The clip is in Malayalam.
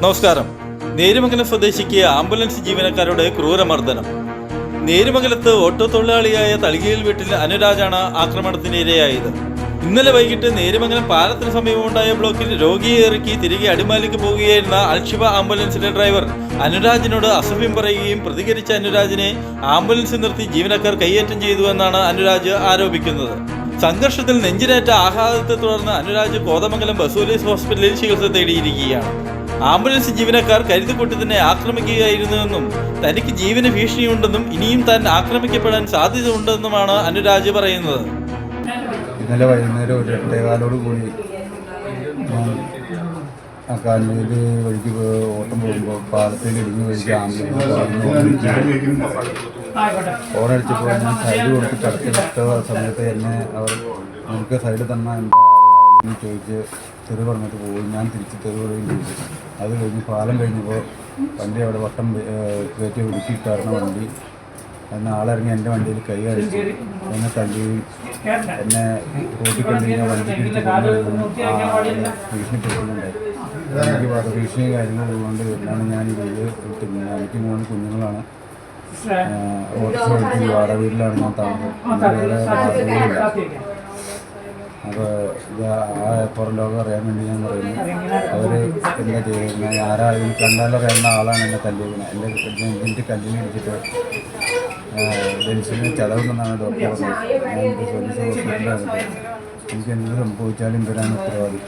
നമസ്കാരം. നേരുമംഗലം സ്വദേശിക്ക് ആംബുലൻസ് ജീവനക്കാരുടെ ക്രൂരമർദ്ദനം. നേരുമംഗലത്ത് ഓട്ടോ തൊഴിലാളിയായ തളികയിൽ വീട്ടിൽ അനുരാജാണ് ആക്രമണത്തിന് ഇരയായത് ഇന്നലെ വൈകിട്ട് നേരുമംഗലം പാലത്തിന് സമീപമുണ്ടായ ബ്ലോക്കിൽ രോഗിയെ ഇറക്കി തിരികെ അടിമാലിക്ക് പോവുകയായിരുന്ന അൽഷിബ ആംബുലൻസിന്റെ ഡ്രൈവർ അനുരാജിനോട് അസഭ്യം പറയുകയും പ്രതികരിച്ച അനുരാജിനെ ആംബുലൻസ് നിർത്തി ജീവനക്കാർ കൈയേറ്റം ചെയ്തുവെന്നാണ് അനുരാജ് ആരോപിക്കുന്നത്. സംഘർഷത്തിൽ നെഞ്ചിനേറ്റ ആഘാതത്തെ തുടർന്ന് അനുരാജ് കോതമംഗലം ബസൂലീസ് ഹോസ്പിറ്റലിൽ ചികിത്സ തേടിയിരിക്കുകയാണ്. ആംബുലൻസ് ജീവനക്കാർ കരുതിക്കൂട്ടി തന്നെ ആക്രമിക്കുകയായിരുന്നുവെന്നും തനിക്ക് ജീവന ഭീഷണിയുണ്ടെന്നും ഇനിയും താൻ ആക്രമിക്കപ്പെടാൻ സാധ്യത ഉണ്ടെന്നുമാണ് അനുരാജ് പറയുന്നത്. ഇന്നലെ വൈകുന്നേരം ഒരു എട്ടേകാലോട് കൂടി ആ കാഞ്ഞൂര് വഴിക്ക് ഓട്ടം പോകുമ്പോൾ പാലത്തിൽ ഇടിഞ്ഞ് വഴിക്ക് ആംബുലൻസ് ഓടടിച്ചപ്പോൾ ഞാൻ സൈഡ് കൊടുത്ത് കടത്തിലിട്ട സമയത്ത് എന്നെ അവർ നമുക്ക് സൈഡ് തന്നെ ചോദിച്ച് തെറി പറഞ്ഞിട്ട് പോയി. ഞാൻ തിരിച്ച് തെറി പറയുകയും ചെയ്തു. അത് കഴിഞ്ഞ് പാലം കഴിഞ്ഞപ്പോൾ വണ്ടി അവിടെ വട്ടം കയറ്റി ഒടുക്കിയിട്ടായിരുന്നു വണ്ടി എന്നെ ആളിറങ്ങി എന്റെ വണ്ടിയിൽ കൈ അടിച്ചു എന്നെ തല്ലുകയും എന്നെ റോട്ടിൽ ഞാൻ വണ്ടി വണ്ടിക്ക് ഇടിച്ച് എനിക്ക് ഭീഷണിപ്പെടുത്തുന്നുണ്ടായി ഭീഷണിയും കാര്യങ്ങളും ഉള്ളതുകൊണ്ട് എന്നാണ് ഞാൻ ഈ വീട് വിട്ടുന്നത് എനിക്ക് മൂന്ന് കുഞ്ഞുങ്ങളാണ് ഓട്ടോ വാടക വീട്ടിലാണ് ഞാൻ താമസം അപ്പോൾ ഇത് ആ പുറം ലോകം അറിയാൻ വേണ്ടി ഞാൻ പറയുന്നു. അവർ എന്താ ചെയ്യുന്നത് ആരാ ഈ കണ്ടാലറിയാവുന്ന ആളാണ് എന്നെ തല്ലിയത് എന്റെ എന്റെ കല്ലിനെ ഇടിച്ചിട്ട് ഡെൻസിന് ചതവുണ്ടെന്നാണ് ഡോക്ടർ പറഞ്ഞത്. ഞാൻ പോലീസ് ഹോസ്പിറ്റലിലാണ് എനിക്ക് എന്ത് സംഭവിച്ചാലും ഇവരാണ് ഉത്തരവാദി.